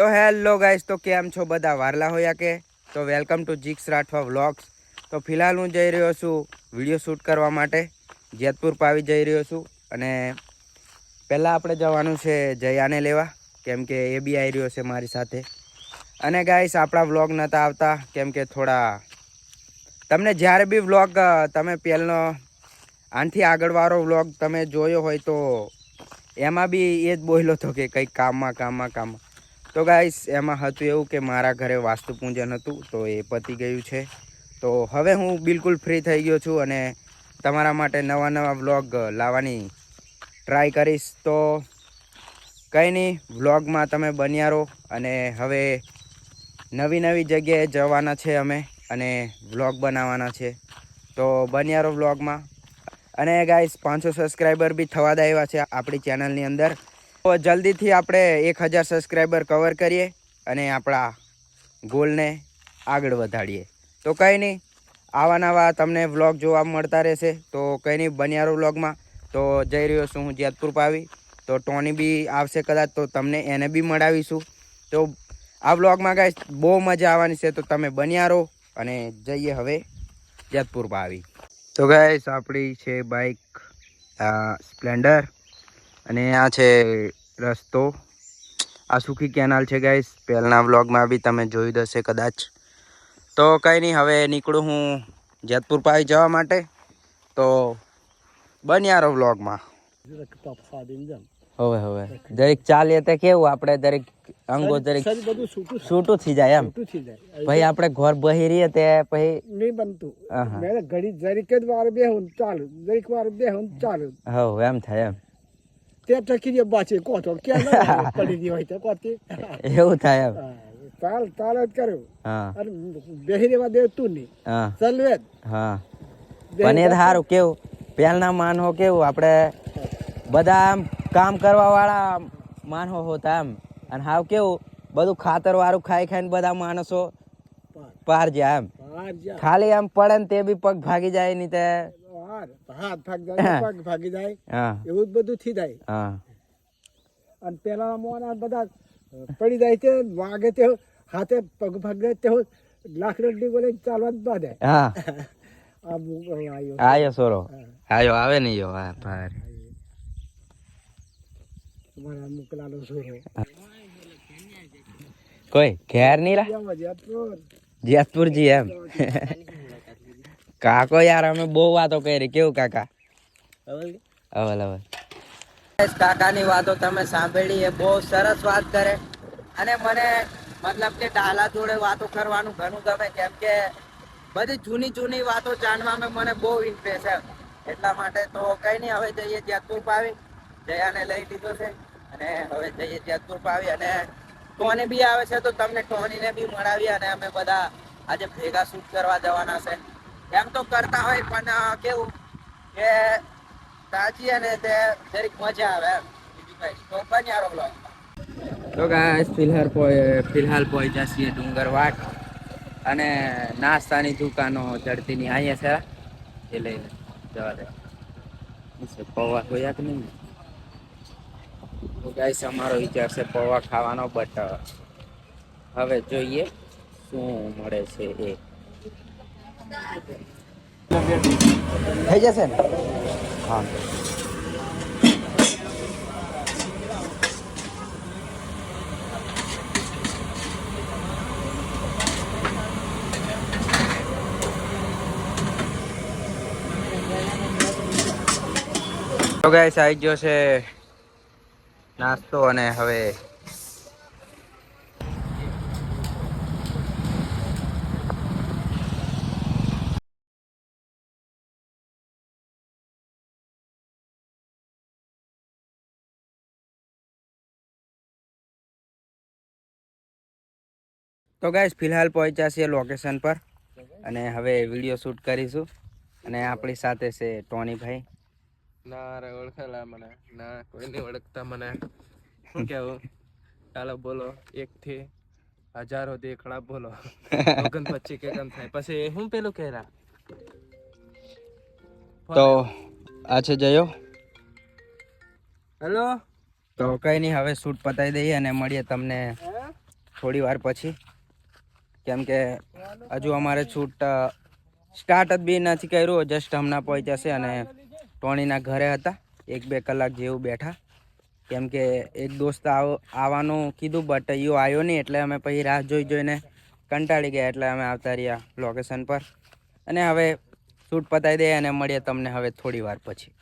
તો hello guys, તો કેમ છો બધા? વારલા હોયા કે? તો welcome to Jiks Rathwa vlogs. તો ફિલહાલ હું જઈ રહ્યો છું વીડિયો શૂટ કરવા માટે. જેતપુર પાવી જઈ રહ્યો છું અને પહેલાં આપણે જવાનું છે જયાને લેવા, કેમ કે એ બી આવી રહ્યો છે મારી સાથે. અને ગાઈસ, આપણા વ્લોગ નહોતા આવતા, કેમ કે થોડા તમને જ્યારે બી વ્લોગ તમે પહેલનો આનથી આગળવાળો વ્લોગ તમે જોયો હોય તો એમાં બી એ જ બોલ્યો હતો કે કંઈક કામમાં કામમાં કામમાં. તો ગાઈસ એમાં હતું એવું કે મારા ઘરે વાસ્તુ પૂજન હતું, તો એ પતી ગયું છે. તો હવે હું બિલકુલ ફ્રી થઈ ગયો છું અને તમારા માટે નવા નવા વ્લોગ લાવવાની ટ્રાય કરીશ. તો કંઈ નહીં વ્લોગમાં તમે બન્યા રહો અને હવે નવી નવી જગ્યાએ જવાના છે અમે અને વ્લોગ બનાવવાના છે. તો બન્યા રહો વ્લોગમાં અને ગાઈસ પાંચસો સબસ્ક્રાઈબર બી થવા આવ્યા છે આપણી ચેનલની અંદર. તો જલ્દીથી આપણે એક હજાર સબસ્ક્રાઈબર કવર કરીએ અને આપણા ગોલને આગળ વધારીએ. તો કંઈ નહીં, આવા નવા તમને વ્લોગ જોવા મળતા રહેશે. તો કંઈ નહીં, બન્યારો વ્લોગમાં તો જઈ રહ્યો છું હું જેતપુર પાવી. તો ટોની બી આવશે કદાચ, તો તમને એને બી મળાવીશું. તો આ વ્લોગમાં કાંઈ બહુ મજા આવવાની છે. તો તમે બન્યારો અને જઈએ હવે જેતપુર પાવી. તો ગાઈસ આપણી છે બાઇક સ્પ્લેન્ડર અને આ છે રસ્તો. આ સુખી કેનાલ છે ગાઈસ પહેલાંના વ્લોગમાં બી તમે જોયું જ હશે કદાચ. તો કંઈ નહીં હવે નીકળું હું જેતપુર પાવી જવા માટે. તો બન્યા રહો વ્લોગમાં. હવે હવે. દરેક ચાલીએ તે કેવું આપણે દરેક અંગો દરેક છૂટું થઈ જાય એમ. ભાઈ આપણે ઘર બહી રહીએ તે પછી નહીં બનતું. મેં ઘડી દરેક જ વાર બે હું ચાલુ. દરેક વાર બે હું ચાલુ. હવ એમ થાય એમ. તે ટકી જે બાચે કોતો કે પડી ગયો હોય તો કોતી એવું થાય એમ તાલ ચાલ જ કર્યો હા અને બેહી દે તું નહીં હા ચાલવે હા પણ એ સારું કેવું પહેલના માનહો કેવું આપણે બધા આમ કામ કરવા વાળા માનહો હોતા એમ અને હાવ કેવું બધું ખાતર વાળું ખાઈ ખાઈને બધા માણસો પાર, પાર જાય એમ ખાલી આમ પડે ને તે બી પગ ભાગી જાય નહીં તે પાર, હાથ ભાગ જાય પગ ભાગી જાય એવું જ બધું થઈ જાય. અને પેલા મોના બધા પડી જાય તે વાગે તે હાથે પગ ભાગે તે લાકડી બોલે ચાલવા જ આયો સોરો. આયો આવે યો પાર તમારા છોરો કોઈ ઘેર નહીં રા? જેતપુર જી જેતપુરજી એમ. કાકો યાર અમે બહુ વાતો કરી. કેવું કાકા? અવલ અવલ કાકાની વાતો તમે સાંભળી એ બહુ સરસ વાત કરે. અને મને મતલબ કે ડાલા જોડે વાતો કરવાનું ઘણું ગમે કેમ કે બધી જૂની જૂની વાતો જાણવામાં મને બહુ ઇન્ટરેસ્ટ છે. એટલા માટે તો કઈ નહીં હવે જઈએ જેતપુર પાવી જયાને લઈ લીધો છે. અને હવે જઈએ જેતપુર પાવી અને ટોની બી આવે છે તો તમને ટોનીને બી મળાવી અને અમે બધા આજે ભેગા શૂટ કરવા જવાના છે. એમ તો કરતા હોય, પણ કેવું કે તાજી અને તે જરીક મજા આવે બીજું કઈ તો ગાઈસ ફિલહાલ ફિલહાલ પહોંચ્યા છીએ ડુંગરવાટ અને નાસ્તાની દુકાનો ચડતીની અહીંયા છે. એ લઈને જવા દે. પૌવા ખોયા કે નહીં? તો ગાઈસ અમારો વિચાર છે પૌવા ખાવાનો બટ હવે જોઈએ શું મળે છે એ. થઈ જશે ને હા તો ગાઈસ આવી ગયો છે નાસ્તો અને હવે તો ગાઈસ ફિલહાલ પહોંચ્યા છીએ લોકેશન પર અને હવે વીડિયો શૂટ કરીશું. અને આપણી સાથે છે ટોનીભાઈ ના રે ઓળખેલા મને. ના કોઈ નહીં ઓળખતા મને. શું કેવું? ચાલો બોલો એક થી હજારો દેખડા બોલો. ઓગણ પચી કે કમ થાય? પછી હું પેલું કહેરા તો આ છે જયો. હેલો તો કઈ નહીં હવે શૂટ પતાવી દઈએ અને મળીએ તમને થોડી વાર પછી. કેમ કે હજુ અમારે શૂટ સ્ટાર્ટ જ બી નથી કર્યું જસ્ટ હમણાં પહોંચ્યા છે અને ટોણીના ઘરે હતા, એક બે કલાક જેવું બેઠા. કેમ કે એક દોસ્ત આવ, આવવાનું કીધું બટ યો આવ્યો નહીં, એટલે અમે પછી રાહ જોઈ જોઈને કંટાળી ગયા, એટલે અમે આવતા રહ્યા લોકેશન પર. અને હવે શૂટ પતાવી દઈએ અને મળીએ તમને હવે થોડી વાર પછી.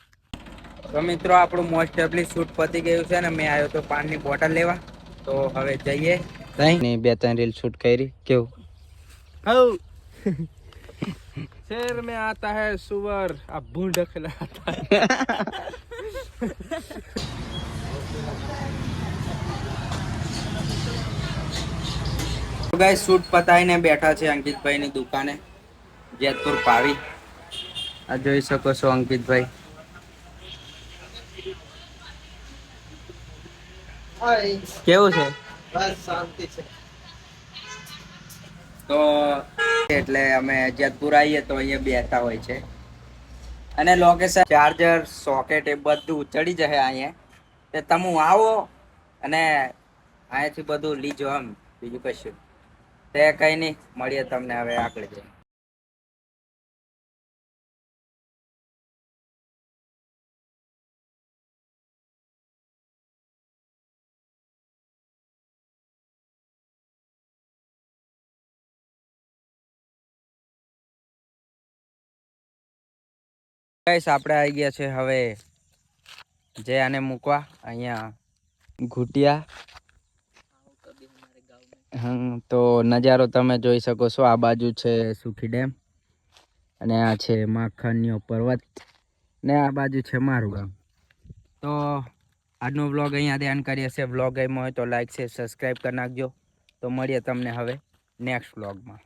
તો મિત્રો, આપણું મોસ્ટ ઓફલી શૂટ પતી ગયું છે ને મેં આવ્યો તો પાણીની બોટલ લેવા. તો હવે જઈએ. કઈ બે ત્રણ રીલ શૂટ કરી કેવું? હવ શહેર મે આતા હે સુવર આ ભૂંડ ખલાતા ગાય શૂટ પતાવીને બેઠા છે અંકિતભાઈ ની દુકાને જેતપુર પાવી. આ જોઈ શકો છો અંકિતભાઈ. કેવું છે? તો એટલે અમે જેતપુર આવીએ તો અહીંયા બેઠા હોય છે. અને લોકેશન ચાર્જર સોકેટ એ બધું ચડી જશે અહીંયા. તે તમે આવો અને અહીંયાથી બધું લીજો એમ. બીજું કશું. તે કઈ નહીં. મળીએ તમને હવે આગળ જઈએ ગાઈસ આપણે આવી ગયા છે હવે જે આને મૂકવા, અહીંયા ઘૂટિયા. તો નજારો તમે જોઈ શકો છો. આ બાજુ છે સુખી ડેમ અને આ છે માખણનો પર્વત ને આ બાજુ છે મારું ગામ. તો આજનો વ્લોગ અહીંયા ધ્યાન કરીએ છીએ. વ્લોગ ગમ્યો હોય તો લાઈક છે સબસ્ક્રાઈબ કરી નાખજો. તો મળીએ તમને હવે નેક્સ્ટ વ્લોગમાં.